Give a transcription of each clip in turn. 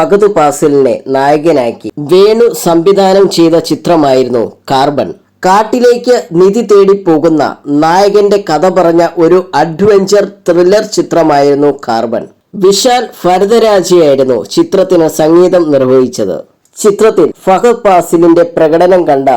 ഫഗത് പാസിലിനെ നായകനാക്കി വേണു സംവിധാനം ചെയ്ത ചിത്രമായിരുന്നു കാർബൺ. കാട്ടിലേക്ക് നിധി തേടി പോകുന്ന നായകന്റെ കഥ പറഞ്ഞ ഒരു അഡ്വഞ്ചർ ത്രില്ലർ ചിത്രമായിരുന്നു കാർബൺ. വിശാൽ ഭരതരാജയായിരുന്നു ചിത്രത്തിന് സംഗീതം നിർവഹിച്ചത്. ചിത്രത്തിൽ ഫഹദ് പാസിലിന്റെ പ്രകടനം കണ്ട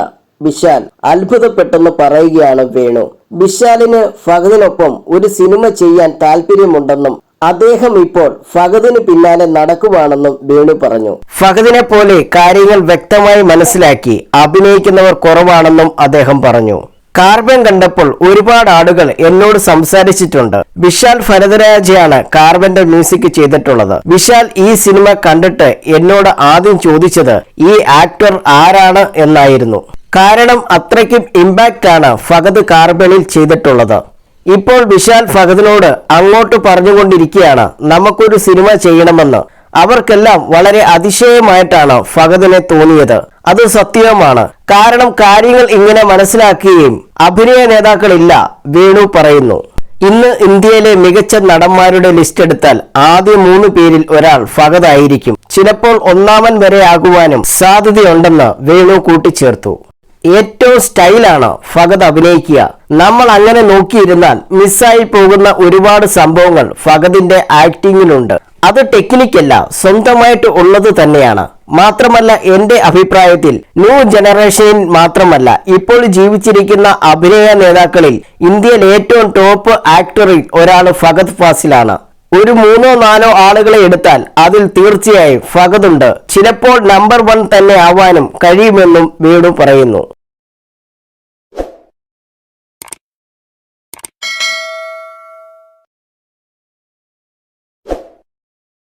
വിശാൽ അത്ഭുതപ്പെട്ടെന്ന് പറയുകയാണ് വേണു. വിശാലിന് ഫഹദിനൊപ്പം ഒരു സിനിമ ചെയ്യാൻ താല്പര്യമുണ്ടെന്നും അദ്ദേഹം ഇപ്പോൾ ഫഹദിന് പിന്നാലെ നടക്കുവാണെന്നും വേണു പറഞ്ഞു. ഫഹദിനെ പോലെ കാര്യങ്ങൾ വ്യക്തമായി മനസ്സിലാക്കി അഭിനയിക്കുന്നവർ കുറവാണെന്നും അദ്ദേഹം പറഞ്ഞു. കാർബൺ കണ്ടപ്പോൾ ഒരുപാട് ആളുകൾ എന്നോട് സംസാരിച്ചിട്ടുണ്ട്. വിശാൽ ഭരതരാജയാണ് കാർബന്റെ മ്യൂസിക് ചെയ്തിട്ടുള്ളത്. വിശാൽ ഈ സിനിമ കണ്ടിട്ട് എന്നോട് ആദ്യം ചോദിച്ചത് ഈ ആക്ടർ ആരാണ്? എന്നായിരുന്നു. കാരണം അത്രയ്ക്കും ഇമ്പാക്റ്റ് ആണ് ഫഹദ് കാർബണിൽ ചെയ്തിട്ടുള്ളത്. ഇപ്പോൾ വിശാൽ ഫഹദിനോട് അങ്ങോട്ട് പറഞ്ഞുകൊണ്ടിരിക്കുകയാണ്. നമുക്കൊരു സിനിമ ചെയ്യണമെന്ന്. അവർക്കെല്ലാം വളരെ അതിശയമായിട്ടാണ് ഫഹദിനെ തോന്നിയത്. അത് സത്യവുമാണ്. കാരണം കാര്യങ്ങൾ ഇങ്ങനെ മനസ്സിലാക്കുകയും അഭിനയ നേതാക്കളില്ല വേണു പറയുന്നു. ഇന്ന് ഇന്ത്യയിലെ മികച്ച നടന്മാരുടെ ലിസ്റ്റ് എടുത്താൽ ആദ്യ മൂന്ന് പേരിൽ ഒരാൾ ഫഹദ് ആയിരിക്കും ചിലപ്പോൾ ഒന്നാമൻ വരെ ആകുവാനും സാധ്യതയുണ്ടെന്ന് വേണു കൂട്ടിച്ചേർത്തു. ഏറ്റവും സ്റ്റൈലാണ് ഫഹദ് അഭിനയിക്കുക? നമ്മൾ അങ്ങനെ നോക്കിയിരുന്നാൽ മിസ്സായി പോകുന്ന ഒരുപാട് സംഭവങ്ങൾ ഫഹദിന്റെ ആക്ടിങ്ങിലുണ്ട്. അത് ടെക്നിക്കല്ല സ്വന്തമായിട്ട് ഉള്ളത് തന്നെയാണ്. മാത്രമല്ല എന്റെ അഭിപ്രായത്തിൽ ന്യൂ ജനറേഷനിൽ മാത്രമല്ല ഇപ്പോൾ ജീവിച്ചിരിക്കുന്ന അഭിനയ നേതാക്കളിൽ ഇന്ത്യയിൽ ഏറ്റവും ടോപ്പ് ആക്ടറിൽ ഒരാൾ ഫഹദ് ഫാസിലാണ്. ഒരു മൂന്നോ നാലോ ആളുകളെ എടുത്താൽ അതിൽ തീർച്ചയായും ഫകതുണ്ട് ചിലപ്പോൾ നമ്പർ വൺ തന്നെ ആവാനും കഴിയുമെന്നും വീണു പറയുന്നു.